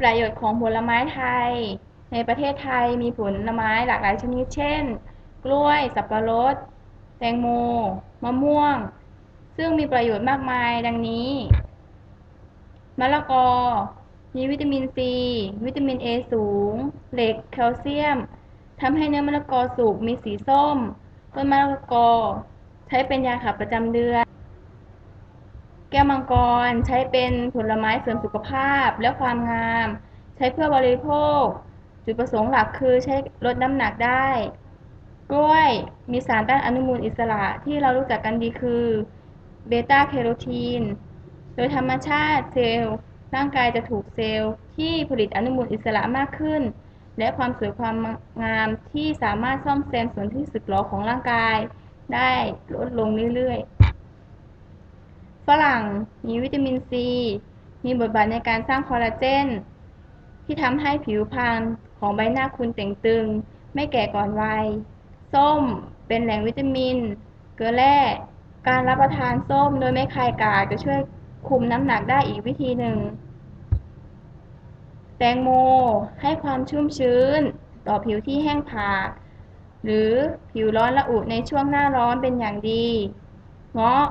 ประโยชน์ของผลไม้ไทย ในประเทศไทยมีผลไม้หลากหลายชนิด เช่น กล้วย สับปะรด แตงโม มะม่วง ซึ่งมีประโยชน์มากมายดังนี้ มะละกอ มีวิตามินซี วิตามินเอสูง เหล็ก แคลเซียม ทำให้เนื้อมะละกอสุก มีสีส้ม ต้นมะละกอ ใช้เป็นยาขับประจำเดือน แก้วมังกรใช้เป็นผลไม้เสริมสุขภาพและความงาม ใช้เพื่อบริโภค จุดประสงค์หลักคือใช้ลดน้ำหนักได้ กล้วยมีสารต้านอนุมูลอิสระที่เรารู้จักกันดีคือเบต้าแคโรทีน โดยธรรมชาติเซลล์ร่างกายจะถูกเซลล์ที่ผลิตอนุมูลอิสระมากขึ้น และความสวยความงามที่สามารถซ่อมแซมส่วนที่สึกหรอของร่างกาย ได้ลดลงเรื่อยๆ ฝรั่งมีวิตามินซี มีบทบาทในการสร้างคอลลาเจน ที่ทำให้ผิวพรรณของใบหน้าคุณเต่งตึง ไม่แก่ก่อนวัย ส้มเป็นแหล่งวิตามิน เกลือแร่ การรับประทานส้มโดยไม่คายกากจะช่วยคุมน้ำหนักได้อีกวิธีหนึ่ง แตงโมให้ความชุ่มชื้น ต่อผิวที่แห้งผากหรือผิวร้อนระอุในช่วงหน้าร้อนเป็นอย่างดี เงาะ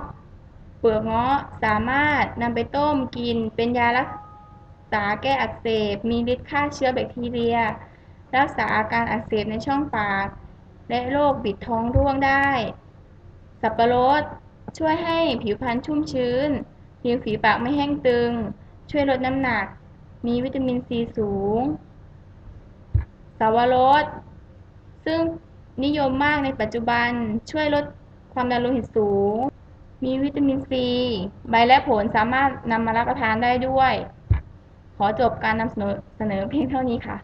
เปลือกเงาะสามารถนำไปต้มกิน เป็นยารักษาแก้อักเสบ มีฤทธิ์ฆ่าเชื้อแบคทีเรีย รักษาอาการอักเสบในช่องปาก และโรคบิดท้องร่วงได้ สับปะรดช่วยให้ผิวพรรณชุ่มชื้น ผิวฝีปากไม่แห้งตึง ช่วยลดน้ำหนัก มีวิตามินซีสูง สาวรส ซึ่งนิยมมากในปัจจุบันช่วยลดความดันโลหิตสูง มีวิตามินซีใบและผลสามารถนำมารับประทานได้ด้วย ขอจบการนำเสนอเพียงเท่านี้ค่ะ